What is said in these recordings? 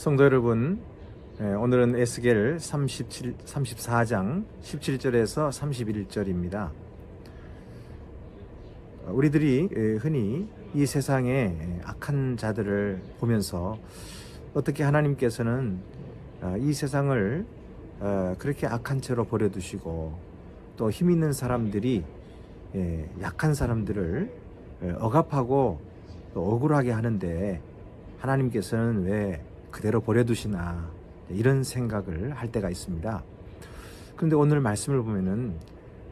성도 여러분, 예, 오늘은 에스겔 37, 34장 17절에서 31절입니다. 우리들이 예, 흔히 이 세상의 악한 자들을 보면서 어떻게 하나님께서는 아, 이 세상을 어, 그렇게 악한 채로 버려두시고 또 힘 있는 사람들이 예, 약한 사람들을 예, 억압하고 또 억울하게 하는데 하나님께서는 왜 그대로 버려두시나 이런 생각을 할 때가 있습니다. 그런데 오늘 말씀을 보면은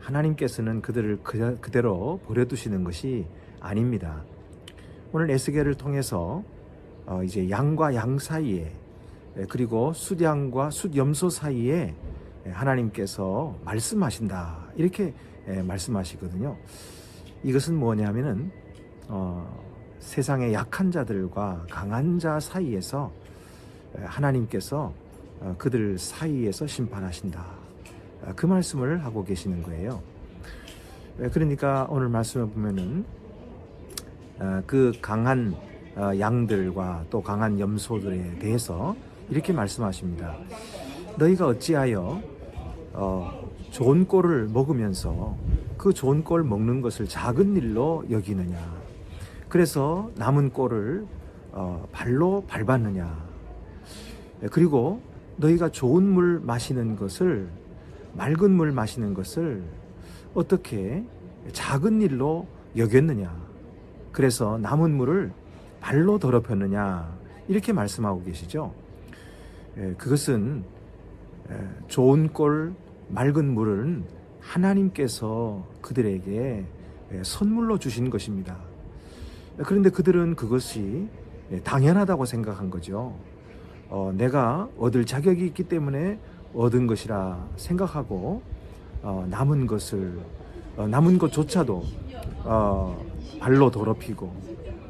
하나님께서는 그들을 그- 그대로 버려두시는 것이 아닙니다. 오늘 에스겔을 통해서 어, 이제 양과 양 사이에 예, 그리고 숫양과 숫염소 사이에 예, 하나님께서 말씀하신다 이렇게 예, 말씀하시거든요. 이것은 뭐냐면은 어, 세상의 약한 자들과 강한 자 사이에서 에, 하나님께서 어, 그들 사이에서 심판하신다. 어, 그 말씀을 하고 계시는 거예요. 에, 그러니까 오늘 말씀을 보면은 어, 그 강한 어, 양들과 또 강한 염소들에 대해서 이렇게 말씀하십니다. 너희가 어찌하여 어, 좋은 꼴을 먹으면서 그 좋은 꼴 먹는 것을 작은 일로 여기느냐. 그래서 남은 꼴을 어, 발로 밟았느냐. 예, 그리고 너희가 좋은 물 마시는 것을 맑은 물 마시는 것을 어떻게 작은 일로 여겼느냐. 그래서 남은 물을 발로 더럽혔느냐. 이렇게 말씀하고 계시죠. 예, 그것은 예, 좋은 꼴 맑은 물은 하나님께서 그들에게 예, 선물로 주신 것입니다. 그런데 그들은 그것이 예, 당연하다고 생각한 거죠. 어, 내가 얻을 자격이 있기 때문에 얻은 것이라 생각하고 어, 남은 것을 어, 남은 것조차도 어, 발로 더럽히고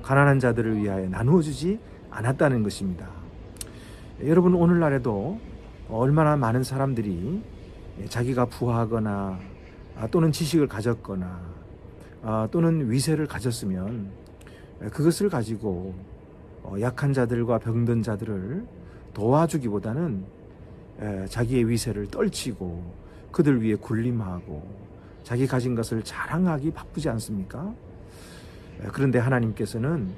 가난한 자들을 위하여 나누어 주지 않았다는 것입니다. 여러분 오늘날에도 얼마나 많은 사람들이 자기가 부하거나 아, 또는 지식을 가졌거나 아, 또는 위세를 가졌으면 그것을 가지고 어, 약한 자들과 병든 자들을 도와주기보다는 에, 자기의 위세를 떨치고 그들 위해 군림하고 자기 가진 것을 자랑하기 바쁘지 않습니까? 에, 그런데 하나님께서는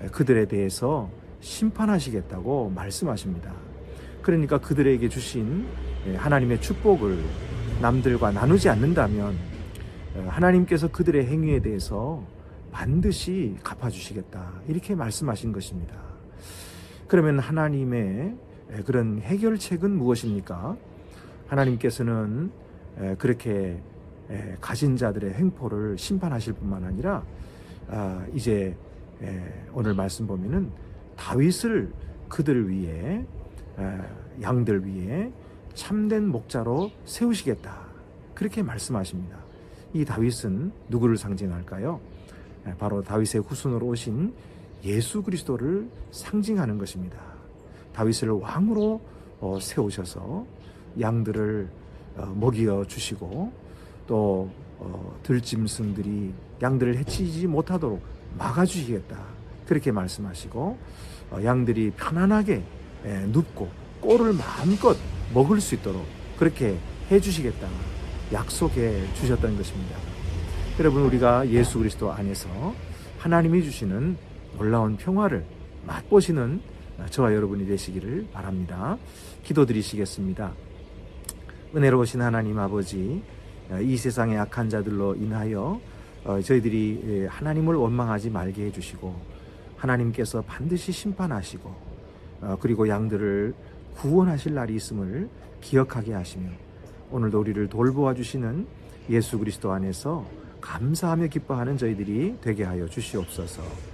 에, 그들에 대해서 심판하시겠다고 말씀하십니다. 그러니까 그들에게 주신 에, 하나님의 축복을 남들과 나누지 않는다면 에, 하나님께서 그들의 행위에 대해서 반드시 갚아주시겠다. 이렇게 말씀하신 것입니다. 그러면 하나님의 그런 해결책은 무엇입니까? 하나님께서는 그렇게 가진 자들의 행포를 심판하실 뿐만 아니라 아, 이제 오늘 말씀 보면은 다윗을 그들 위해 양들 위해 참된 목자로 세우시겠다. 그렇게 말씀하십니다. 이 다윗은 누구를 상징할까요? 바로 다윗의 후손으로 오신 예수 그리스도를 상징하는 것입니다. 다윗을 왕으로 어, 세우셔서 양들을 어, 먹여 주시고 또 어, 들짐승들이 양들을 해치지 못하도록 막아주시겠다. 그렇게 말씀하시고 양들이 편안하게 눕고 꼴을 마음껏 먹을 수 있도록 그렇게 해주시겠다. 약속해 주셨던 것입니다. 여러분 우리가 예수 그리스도 안에서 하나님이 주시는 놀라운 평화를 맛보시는 저와 여러분이 되시기를 바랍니다. 기도드리시겠습니다. 은혜로우신 하나님 아버지, 이 세상의 악한 자들로 인하여 어, 저희들이 하나님을 원망하지 말게 해주시고 하나님께서 반드시 심판하시고 어, 그리고 양들을 구원하실 날이 있음을 기억하게 하시며 오늘도 우리를 돌보아 주시는 예수 그리스도 안에서 감사하며 기뻐하는 저희들이 되게 하여 주시옵소서.